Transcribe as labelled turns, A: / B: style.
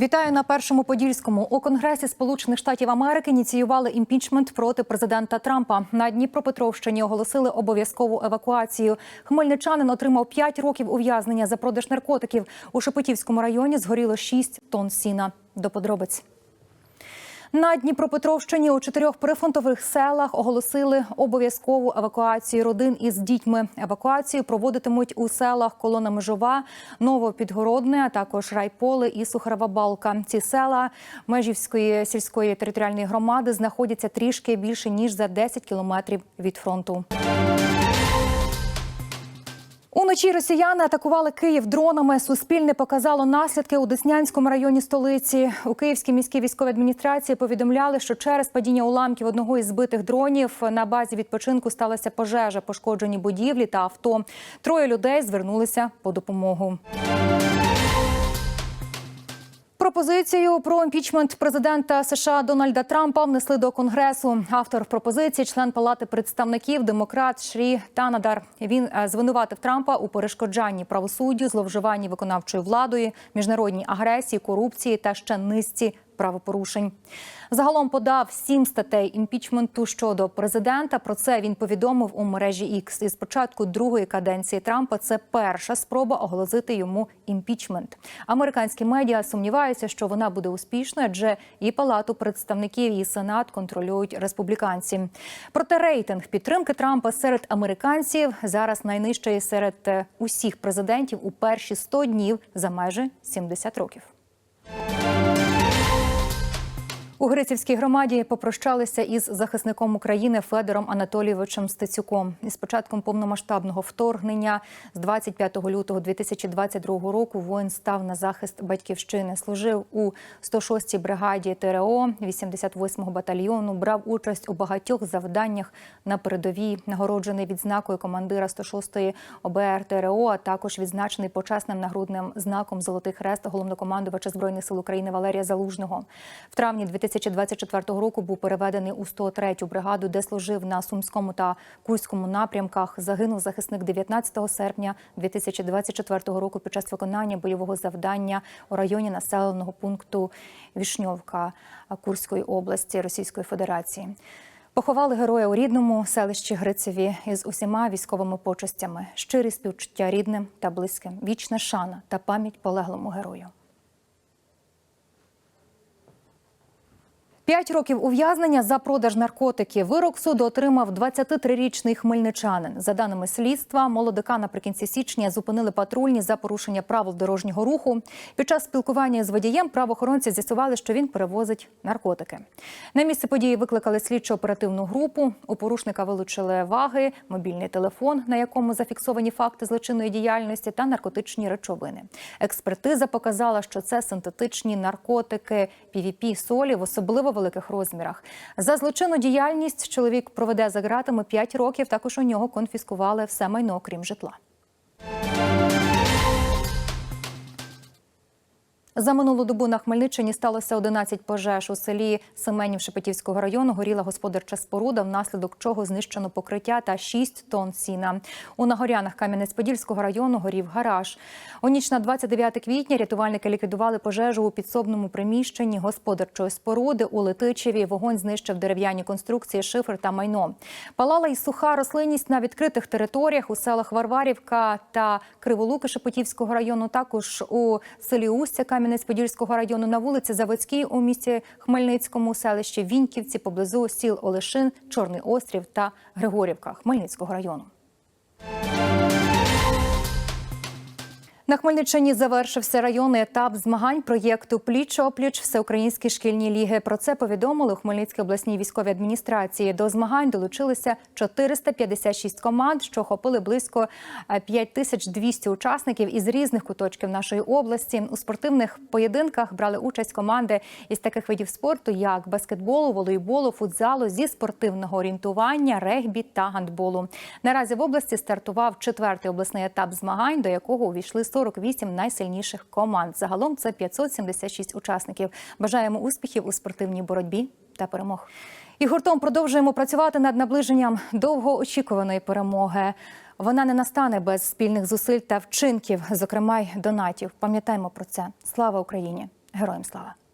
A: Вітаю на першому подільському. У Конгресі Сполучених Штатів Америки ініціювали імпічмент проти президента Трампа. На Дніпропетровщині оголосили обов'язкову евакуацію. Хмельничанин отримав 5 років ув'язнення за продаж наркотиків. У Шепетівському районі згоріло 6 тонн сіна. До подробиць. На Дніпропетровщині у чотирьох прифронтових селах оголосили обов'язкову евакуацію родин із дітьми. Евакуацію проводитимуть у селах Колона Межова, Новопідгородне, а також Райполе і Сухарова Балка. Ці села Межівської сільської територіальної громади знаходяться трішки більше ніж за 10 кілометрів від фронту. Уночі росіяни атакували Київ дронами. Суспільне показало наслідки у Деснянському районі столиці. У Київській міській військовій адміністрації повідомляли, що через падіння уламків одного із збитих дронів на базі відпочинку сталася пожежа, пошкоджені будівлі та авто. Троє людей звернулися по допомогу. Пропозицію про імпічмент президента США Дональда Трампа внесли до конгресу. Автор пропозиції, член палати представників, демократ Шрі Танадар. Він е, звинуватив Трампа у перешкоджанні правосуддю, зловживанні виконавчою владою, міжнародній агресії, корупції та ще низці правопорушень. Загалом подав сім статей імпічменту щодо президента. Про це він повідомив у мережі X. І з початку другої каденції Трампа це перша спроба оголосити йому імпічмент. Американські медіа сумніваються, що вона буде успішною, адже і палату представників, і сенат контролюють республіканці. Проте рейтинг підтримки Трампа серед американців зараз найнижчий серед е, усіх президентів у перші 100 днів за майже 70 років. У Грицівській громаді попрощалися із захисником України Федором Анатолійовичем Стецюком. Із початком повномасштабного вторгнення з 25 лютого 2022 року воїн став на захист батьківщини. Служив у 106-й бригаді ТРО 88-го батальйону. Брав участь у багатьох завданнях на передовій, нагороджений відзнакою командира 106-ї ОБР ТРО, а також відзначений почесним нагрудним знаком Золотий хрест головнокомандувача збройних сил України Валерія Залужного. В травні 2024 року був переведений у 103-ю бригаду, де служив на Сумському та Курському напрямках. Загинув захисник 19 серпня 2024 року під час виконання бойового завдання у районі населеного пункту Вішньовка Курської області Російської Федерації. Поховали героя у рідному селищі Грицеві із усіма військовими почестями, щирі співчуття рідним та близьким, вічна шана та пам'ять полеглому герою. П'ять років ув'язнення за продаж наркотиків. Вирок суду отримав 23-річний хмельничанин. За даними слідства, молодика наприкінці січня зупинили патрульні за порушення правил дорожнього руху. Під час спілкування з водієм правоохоронці з'ясували, що він перевозить наркотики. На місце події викликали слідчо-оперативну групу. У порушника вилучили ваги, мобільний телефон, на якому зафіксовані факти злочинної діяльності та наркотичні речовини. Експертиза показала, що це синтетичні наркотики PVP солі в особливо великих розмірах. За злочинну діяльність чоловік проведе за ґратами 5 років. Також у нього конфіскували все майно, крім житла. За минулу добу на Хмельниччині сталося 11 пожеж. У селі Семенів Шепетівського району горіла господарча споруда, внаслідок чого знищено покриття та 6 тонн сіна. У Нагорянах Кам'янець-Подільського району горів гараж. У ніч на 29 квітня рятувальники ліквідували пожежу у підсобному приміщенні господарчої споруди у Летичеві. Вогонь знищив дерев'яні конструкції, шифр та майно. Палала й суха рослинність на відкритих територіях у селах Варварівка та Криволуки Шепетівського району. Також у селі Устя Кам'янець-Подільського району на вулиці Заводській у місті Хмельницькому, селищі Віньківці поблизу сіл Олешин, Чорний Острів та Григорівка Хмельницького району. На Хмельниччині завершився районний етап змагань проєкту Пліч-опліч Всеукраїнські шкільні ліги. Про це повідомили у Хмельницькій обласній військовій адміністрації. До змагань долучилися 456 команд, що охопили близько 5200 учасників із різних куточків нашої області. У спортивних поєдинках брали участь команди із таких видів спорту, як баскетболу, волейболу, футзалу, зі спортивного орієнтування, регбі та гандболу. Наразі в області стартував четвертий обласний етап змагань, до якого увійшли 48 найсильніших команд. Загалом це 576 учасників. Бажаємо успіхів у спортивній боротьбі та перемог. І гуртом продовжуємо працювати над наближенням довгоочікуваної перемоги. Вона не настане без спільних зусиль та вчинків, зокрема й донатів. Пам'ятаємо про це. Слава Україні! Героям слава!